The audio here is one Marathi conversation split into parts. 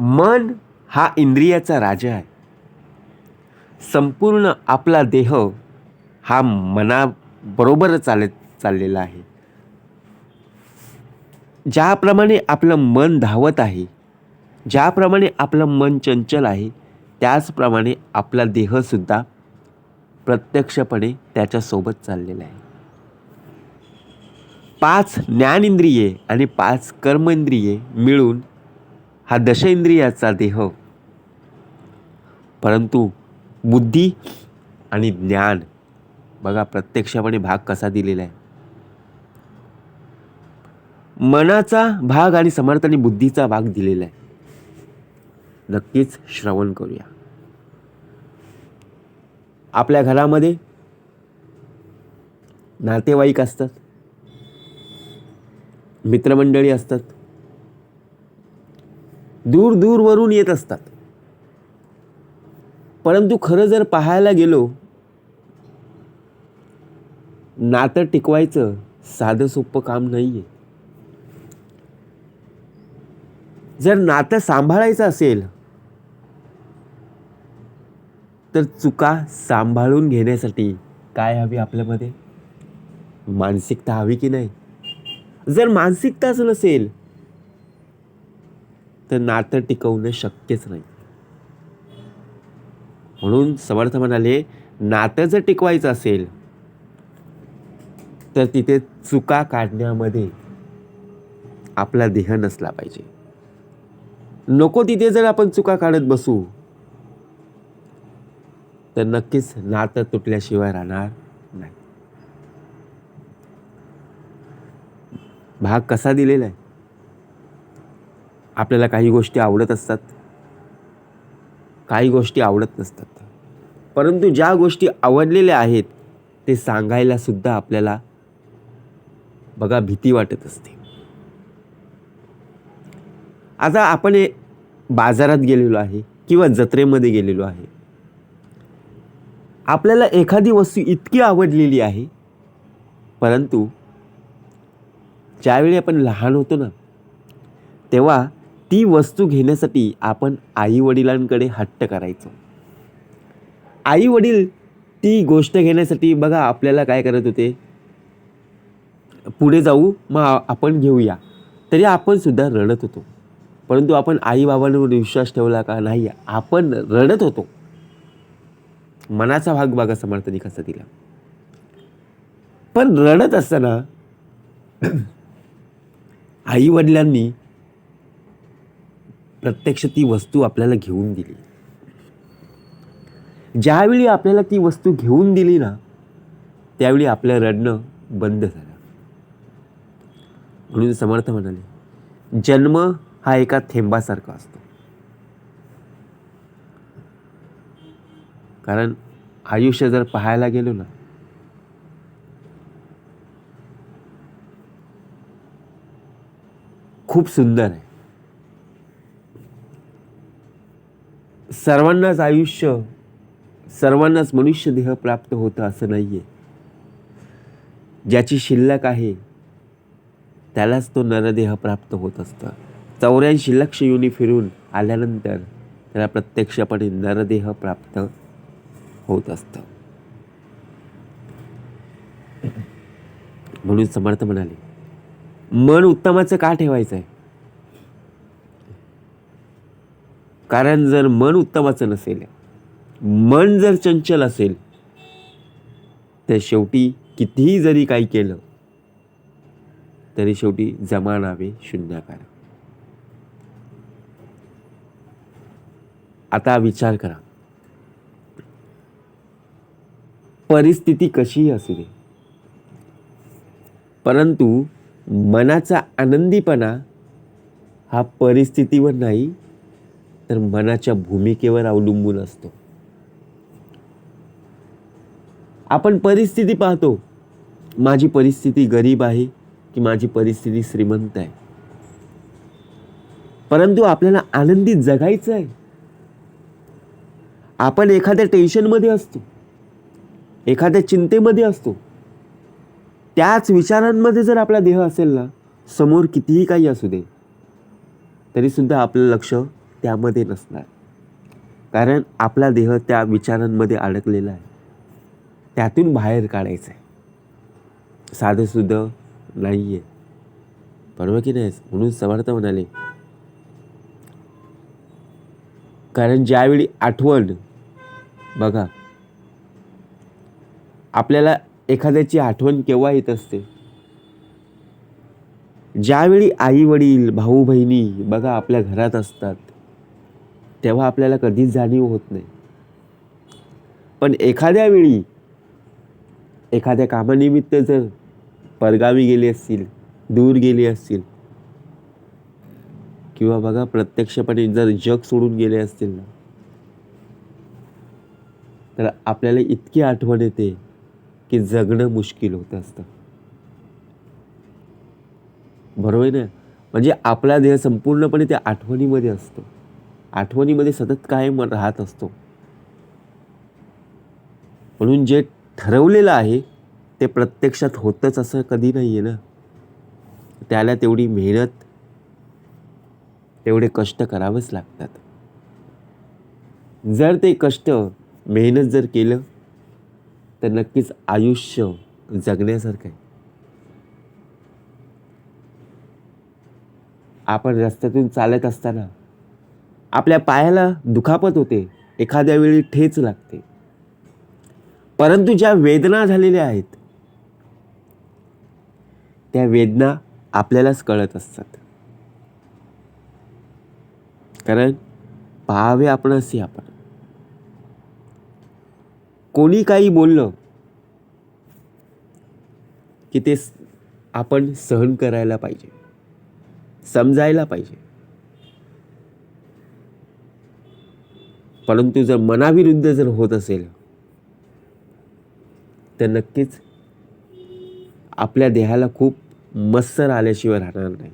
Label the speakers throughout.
Speaker 1: मन हा इंद्रियाचा राजा आहे. संपूर्ण आपला देह हा मनाबरोबर चालत चाललेला आहे. ज्याप्रमाणे आपलं मन धावत आहे ज्याप्रमाणे आपलं मन चंचल आहे त्याचप्रमाणे आपला देहसुद्धा प्रत्यक्षपणे त्याच्यासोबत चाललेला आहे. पाच ज्ञानेंद्रिये आणि पाच कर्मेंद्रिये मिळून हा दशेंद्रियाचा देह. परंतु बुद्धी आणि ज्ञान बघा प्रत्यक्षपणे भाग कसा दिलेला आहे. मनाचा भाग आणि समर्थाने बुद्धीचा भाग दिलेला आहे. नक्कीच श्रवण करूया. आपल्या घरामध्ये नातेवाईक असतात मित्रमंडळी असतात दूर दूरवरून येत असतात. परंतु खरं जर पाहायला गेलो नातं टिकवायचं साधं सोपं काम नाही आहे जर नातं सांभाळायचं असेल तर चुका सांभाळून घेण्यासाठी काय हवी आपल्यामध्ये? मानसिकता हवी की नाही? जर मानसिकताच नसेल तर नातं टिकवणं शक्यच नाही. म्हणून समर्थ म्हणाले नातं जर टिकवायचं असेल तर तिथे चुका काढण्यामध्ये आपला देह नसला पाहिजे. नको तिथे जर आपण चुका काढत बसू तर नक्कीच नातं तुटल्याशिवाय राहणार नाही. भाग कसा दिलेला आहे? आपल्याला काही गोष्टी आवडत असतात. काही गोष्टी आवडत नसतात. परंतु ज्या गोष्टी आवडलेल्या आहेत ते सांगायला सुद्धा आपल्याला बघा भीती वाटत असते. आता आपण बाजारात गेलेलो आहे किंवा जत्रेमध्ये गेलेलो आहे. आपल्याला एखादी वस्तू इतकी आवडलेली आहे परंतु ज्यावेळी आपण लहान होतो ना तेव्हा ती वस्तू घेण्यासाठी आपण आईवडिलांकडे हट्ट करायचो. आईवडील ती गोष्ट घेण्यासाठी बघा आपल्याला काय करत होते? पुढे जाऊ मग आपण घेऊया. तरी आपण सुद्धा रडत होतो. परंतु आपण आईबाबांवर विश्वास ठेवला का नाही? आपण रडत होतो. मनाचा भाग बघा समर्थनी कसा दिला पण रडत असताना आई वडिलांनी प्रत्यक्ष ती वस्तू आपल्याला घेऊन दिली. ज्यावेळी आपल्याला ती वस्तू घेऊन दिली ना त्यावेळी आपलं रडणं बंद झालं. म्हणून समर्थ म्हणाले जन्म हा एका थेंबासारखा असतो. कारण आयुष्य जर पाहायला गेलो ना खूप सुंदर आहे. सर्वांनाच आयुष्य सर्वांनाच मनुष्य देह प्राप्त होतं असं नाही आहे ज्याची शिल्लक आहे त्यालाच तो नरदेह प्राप्त होत असतं. चौऱ्याऐंशी लक्ष युनी फिरून आल्यानंतर त्याला प्रत्यक्षपणे नरदेह प्राप्त होत असतं. म्हणून समर्थ म्हणाले मन उत्तमाचं का ठेवायचं आहे कारण जर मन उत्तमाचं नसेल मन जर चंचल असेल तर शेवटी कितीही जरी काही केलं तरी शेवटी जमानावे शून्याकार. आता विचार करा. परिस्थिती कशीही असू दे? परंतु मनाचा आनंदीपणा हा परिस्थितीवर नाही तर मनाच्या भूमिकेवर अवलंबून असतो. आपण परिस्थिती पाहतो. माझी परिस्थिती गरीब आहे की माझी परिस्थिती श्रीमंत आहे? परंतु आपल्याला आनंदीत जगायचं आहे. आपण एखाद्या टेन्शनमध्ये असतो. एखाद्या चिंतेमध्ये असतो. त्याच विचारांमध्ये जर आपला देह असेल ना समोर कितीही काही असू दे तरीसुद्धा आपलं लक्ष त्यामध्ये नसणार. कारण आपला देह त्या विचारांमध्ये अडकलेला आहे. त्यातून बाहेर काढायचं आहे साधंसुद्धा नाही आहे बरोबर की नाही म्हणून समर्थ म्हणाले. कारण ज्यावेळी आठवण बघा आपल्याला एखाद्याची आठवण केव्हा येत असते? ज्यावेळी आई वडील भाऊ बहिणी बघा आपल्या घरात असतात तेव्हा आपल्याला कधीच जाणीव होत नाही. पण एखाद्या वेळी एखाद्या कामानिमित्त जर परगावी गेले असतील दूर गेले असतील किंवा बघा प्रत्यक्षपणे जर जग सोडून गेले असतील ना तर आपल्याला इतकी आठवण येते की जगणं मुश्किल होत असतं. बरोबर आहे ना? म्हणजे आपला देह संपूर्णपणे त्या आठवणीमध्ये असतो. आठवणीमध्ये सतत कायम राहत असतो. म्हणून जे ठरवलेलं आहे ते प्रत्यक्षात होतंच असं कधी नाही आहे ना. त्याला तेवढी मेहनत तेवढे कष्ट करावेच लागतात. जर ते कष्ट मेहनत जर केलं तर नक्कीच आयुष्य जगण्यासारखं आहे. आपण रस्त्यातून चालत असताना आपल्या पायाला दुखापत होते. एखाद्या वेळी ठेच लागते. परंतु ज्या वेदना झालेल्या आहेत त्या वेदना आपल्यालाच कळत असतात. कारण पाहावे आपण असे आपण. कोणी काही बोललं की ते आपण सहन करायला पाहिजे. समजायला पाहिजे. परंतु जर मनाविरुद्ध जर होत असेल तर नक्कीच आपल्या देहाला खूप मत्सर आल्याशिवाय राहणार नाही.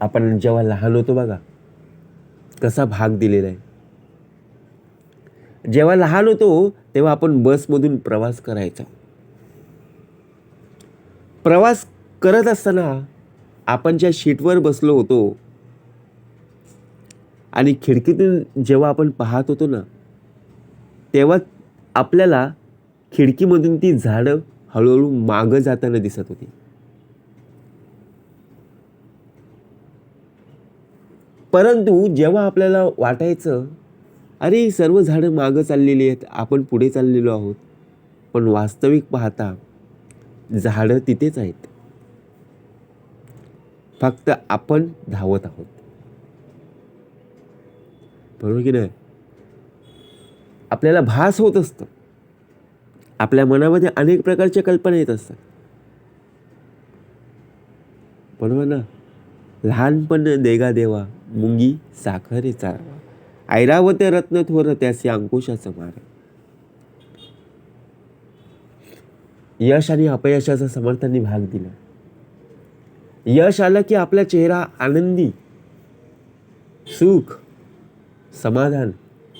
Speaker 1: आपण जेव्हा लहान होतो बघा कसा भाग दिलेला आहे. जेव्हा लहान होतो तेव्हा आपण बसमधून प्रवास करायचा. प्रवास करत असताना आपण ज्या शीटवर बसलो होतो आणि खिडकीतून जेव्हा आपण पाहत होतो ना तेव्हा आपल्याला खिडकीमधून ती झाडं हळूहळू मागं जाताना दिसत होती. परंतु जेव्हा आपल्याला वाटायचं अरे सर्व झाडं मागं चाललेली आहेत आपण पुढे चाललेलो आहोत. पण वास्तविक पाहता झाडं तिथेच आहेत. फक्त आपण धावत आहोत. बरोबर की नाही? आपल्याला भास होत असतं. आपल्या मनामध्ये अनेक प्रकारच्या कल्पना येत असतात. बरोबर ना? लहानपण देगा देवा मुंगी साखरे चारावा. ऐरावत रत्न थोर त्याचे अंकुशाचं मार. यश आणि अपयशाचा समर्थांनी भाग दिला. यश आलं की आपला चेहरा आनंदी सुख समाधान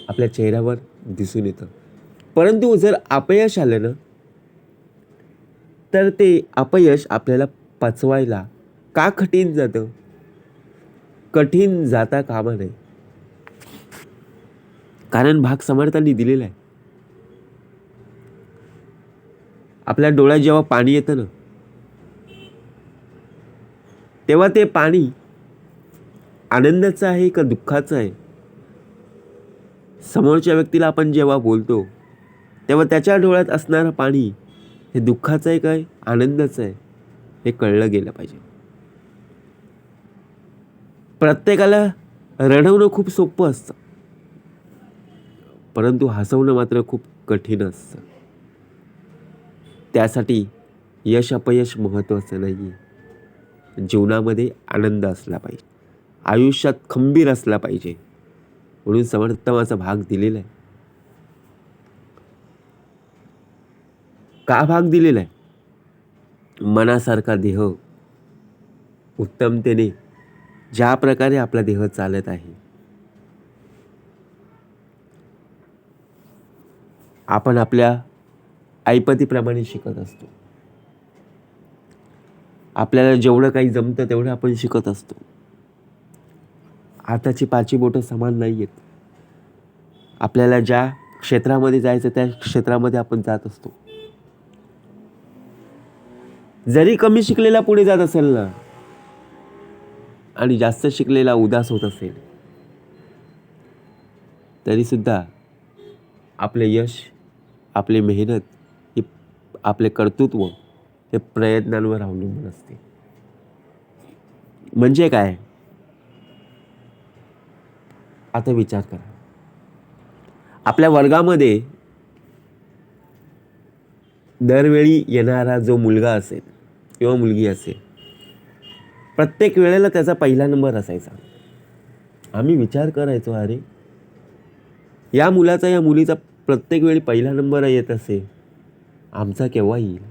Speaker 1: आपल्या चेहऱ्यावर दिसून येतं. परंतु जर अपयश आलं ना तर ते अपयश आपल्याला पचवायला का कठीण जातं? कठीण जाता कामा नये. कारण भाग समर्थांनी दिलेला आहे. आपल्या डोळ्यात जेव्हा पाणी येतं ना तेव्हा ते पाणी आनंदाचं आहे का दुःखाचं आहे? समोरच्या व्यक्तीला आपण जेव्हा बोलतो तेव्हा त्याच्या डोळ्यात असणारं पाणी हे दुःखाचं आहे काय? आनंदाचं आहे हे कळलं गेलं पाहिजे. प्रत्येकाला रडवणं खूप सोपं असतं. परंतु हसवणं मात्र खूप कठीण असतं. त्यासाठी यश अपयश महत्त्वाचं नाही आहे जीवनामध्ये आनंद असला पाहिजे. आयुष्यात खंबीर असला पाहिजे. म्हणून समर्थमाचा भाग दिलेला आहे. का भाग दिलेला आहे? मनासारखा देह उत्तमतेने ज्या प्रकारे आपला देह चालत आहे आपण आपल्या ऐपतीप्रमाणे शिकत असतो. आपल्याला जेवढं काही जमतं तेवढं आपण शिकत असतो. हाताची पाची बोटं समान नाही आहेत आपल्याला ज्या क्षेत्रामध्ये जायचं त्या क्षेत्रामध्ये आपण जात असतो. जरी कमी शिकलेला पुढे जात असेल ना आणि जास्त शिकलेला उदास होत असेल तरीसुद्धा आपले यश आपली मेहनत ही आपले कर्तृत्व हे प्रयत्नांवर अवलंबून असते. म्हणजे काय? आता विचार करा. आपल्या वर्गामध्ये दरवेळी येणारा जो मुलगा असेल किंवा मुलगी असेल प्रत्येक वेळेला त्याचा पहिला नंबर असायचा. आम्ही विचार करायचो अरे या मुलाचा या मुलीचा प्रत्येक वेळी पहिला नंबर येत असे आमचा केव्हा येईल?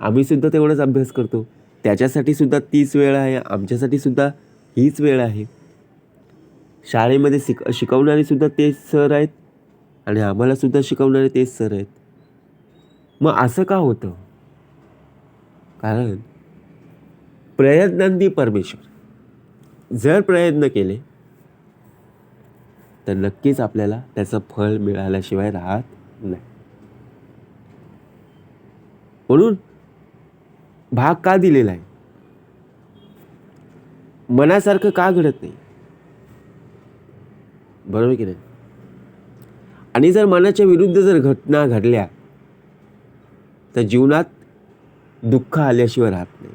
Speaker 1: आम्ही सुद्धा तेवढाच अभ्यास करतो. त्याच्यासाठी सुद्धा तीच वेळ आहे आमच्यासाठी सुद्धा हीच वेळ आहे. शाळेमध्ये शिक शिकवणारे सुद्धा तेच सर आहेत आणि आम्हाला सुद्धा शिकवणारे तेच सर आहेत. मग असं का होतं? कारण प्रयत्नांनी परमेश्वर जर प्रयत्न केले तर नक्कीच आपल्याला त्याचं फळ मिळाल्याशिवाय राहत नाही. म्हणून भाग का दिलेला आहे? मनासारखं का घडत नाही? बरोबर की नाही? आणि जर मनाच्या विरुद्ध जर घटना घडल्या तर जीवनात दुःख आल्याशिवाय राहत नाही.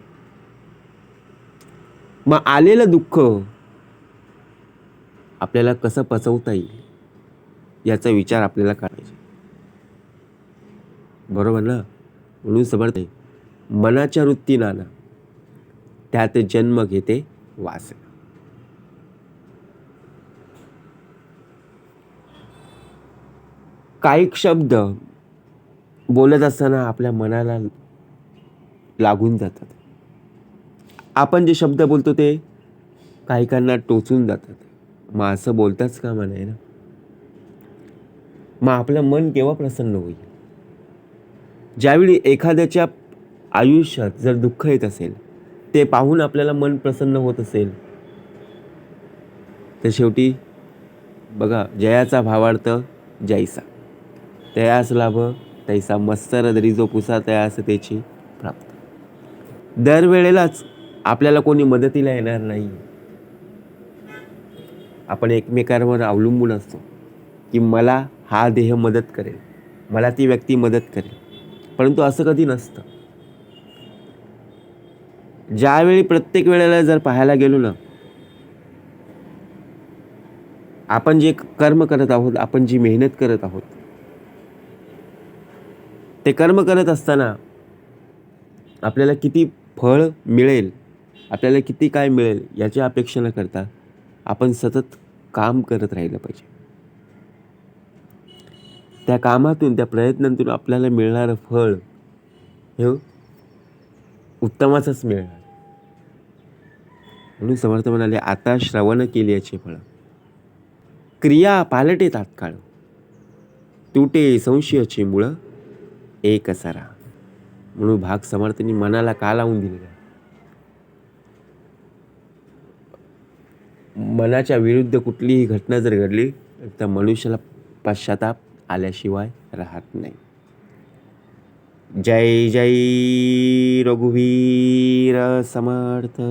Speaker 1: मग आलेलं दुःख आपल्याला कसं पचवता येईल याचा विचार आपल्याला करायचा. बरोबर ना? म्हणून समर्थ आहे मनाच्या वृत्ती नाना त्यात जन्म घेते वासना. काही शब्द बोलत असताना आपल्या मनाला लागून जातात. आपण जे शब्द बोलतो ते कायिकांना टोचून जातात. मग असं बोलताच का म्हणाय ना? मग आपलं मन केव्हा प्रसन्न होईल? ज्यावेळी एखाद्याच्या आयुष्यात जर दुःख येत असेल ते पाहून आपल्याला मन प्रसन्न होत असेल तर शेवटी बघा जयाचा भावार्थ जैसा. तयास लाभ तैसा मत्सर दरी जो पुसा तयास त्याची प्राप्त. दरवेळेलाच आपल्याला कोणी मदतीला येणार नाही. आपण एकमेकांवर अवलंबून असतो की मला हा देह मदत करेल मला ती व्यक्ती मदत करेल. परंतु असं कधी नसतं. ज्यावेळी प्रत्येक वेळेला जर पाहायला गेलो ना आपण जे कर्म करत आहोत आपण जी मेहनत करत आहोत ते कर्म करत असताना आपल्याला किती फळ मिळेल आपल्याला किती काय मिळेल याची अपेक्षा न करता आपण सतत काम करत राहिलं पाहिजे. त्या कामातून त्या प्रयत्नांतून आपल्याला मिळणारं फळ हे उत्तमाचंच मिळणार. म्हणून समर्थ म्हणाले आता श्रवण केली याची फळं. क्रिया पालटे तात्काळ. तुटे संशयाची मुळं. एक सारा. म्हणून भाग समर्थांनी मनाला का लावून दिलेला मनाच्या विरुद्ध कुठलीही घटना जर घडली तर मनुष्याला पश्चाताप आल्याशिवाय राहत नाही. जय जय रघुवीर समर्थ.